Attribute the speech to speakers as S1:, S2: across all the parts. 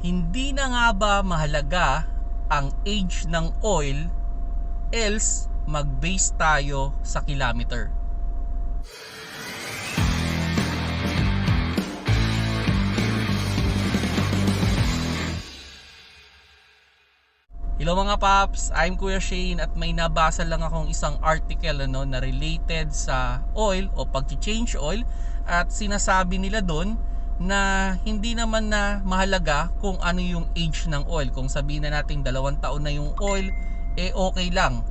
S1: hindi na nga ba mahalaga ang age ng oil else mag-base tayo sa kilometer? Hello mga paps, I'm Kuya Shane at may nabasa lang akong isang article ano, na related sa oil o pag-change oil at sinasabi nila doon na hindi naman na mahalaga kung ano yung age ng oil. Kung sabihin na natin dalawang taon na yung oil, eh okay lang.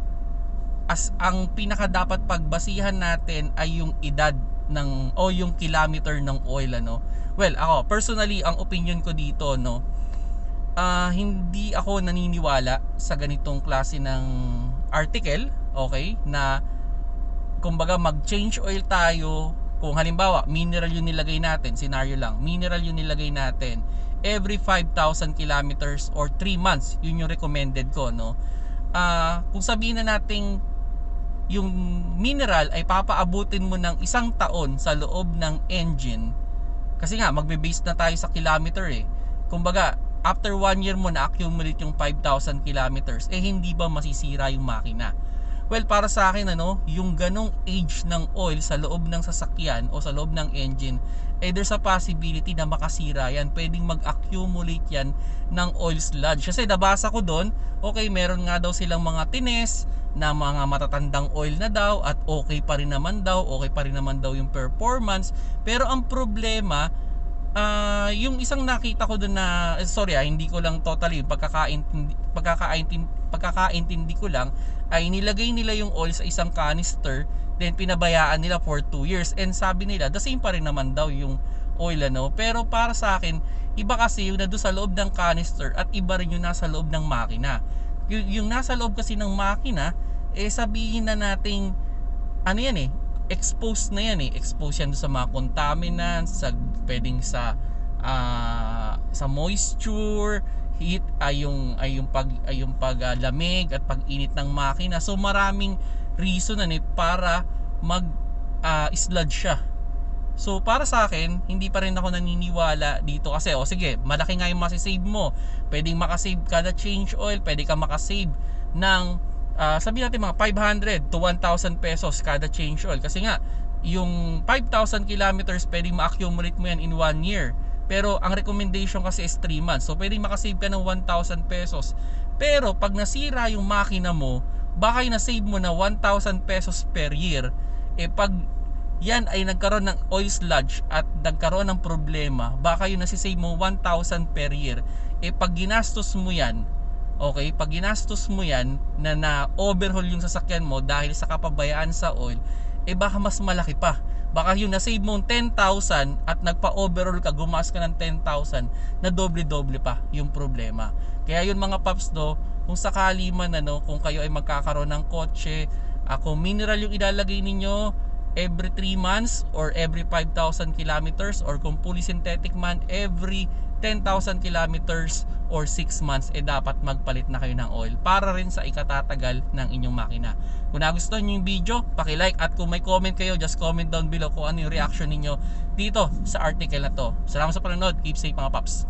S1: As ang pinaka dapat pagbasihan natin ay yung edad ng o yung kilometer ng oil ano. Well, ako personally ang opinion ko dito no, ah, hindi ako naniniwala sa ganitong klase ng article, okay, na kumbaga mag-change oil tayo kung halimbawa mineral yung nilagay natin, scenario lang, mineral yung nilagay natin every 5,000 kilometers or 3 months, yun yung recommended ko, no? Ah, kung sabihin na nating yung mineral ay papaabutin mo ng isang taon sa loob ng engine kasi nga magbe-base na tayo sa kilometer eh. Kumbaga, after one year mo na-accumulate yung 5,000 kilometers, eh hindi ba masisira yung makina? Well, para sa akin, ano, yung ganong age ng oil sa loob ng sasakyan o sa loob ng engine, eh there's a possibility na makasira yan. Pwedeng mag-accumulate yan ng oil sludge. Kasi nabasa ko doon, okay, meron nga daw silang mga tines na mga matatandang oil na daw at okay pa rin naman daw, okay pa rin naman daw yung performance. Pero ang problema, Ah, yung isang nakita ko doon na eh, sorry ah, hindi ko lang totally pagkakaintindi pagkakaintindi, pagkakaintindi ko lang ay nilagay nila yung oil sa isang canister then pinabayaan nila for 2 years. And sabi nila the same pa rin naman daw yung oil ano. Pero para sa akin iba kasi yung nado sa loob ng canister at iba rin yung nasa loob ng makina. Yung, yung nasa loob kasi ng makina eh sabihin na nating ano yan eh exposed na yan eh. Exposed yan sa mga contaminants sa pwedeng sa ah, sa moisture heat ay yung ay yung pag ay yung paglamig at pag-init ng makina. So maraming reason na para mag ah, sludge siya. So para sa akin, hindi pa rin ako naniniwala dito kasi o sige, malaki nga yung masisave mo. Pwedeng makasave kada change oil, pwede ka makasave ng uh, sabihin natin mga 500 to 1,000 pesos kada change oil. Kasi nga yung 5,000 kilometers pwedeng ma-accumulate mo yan in 1 year. Pero ang recommendation kasi is 3 months. So pwedeng makasave ka ng 1,000 pesos. Pero pag nasira yung makina mo baka yung na-save mo na 1,000 pesos per year eh pag yan ay nagkaroon ng oil sludge at nagkaroon ng problema baka yung nasisave mo 1,000 per year eh pag ginastos mo yan Okay, pag ginastos mo yan na na-overhaul yung sasakyan mo dahil sa kapabayaan sa oil, eh baka mas malaki pa. Baka yung na-save mo 10,000 at nagpa-overhaul ka, gumas ka ng 10,000, na doble-doble pa yung problema. Kaya yun mga paps do, kung sakali man ano, kung kayo ay magkakaroon ng kotse, ako mineral yung ilalagay ninyo every 3 months or every 5,000 kilometers or kung fully synthetic man every 10,000 kilometers or 6 months eh dapat magpalit na kayo ng oil para rin sa ikatatagal ng inyong makina. Kung nagustuhan niyo yung video, paki-like at kung may comment kayo, just comment down below kung ano yung reaction ninyo dito sa article na to. Salamat sa panonood. Keep safe mga paps.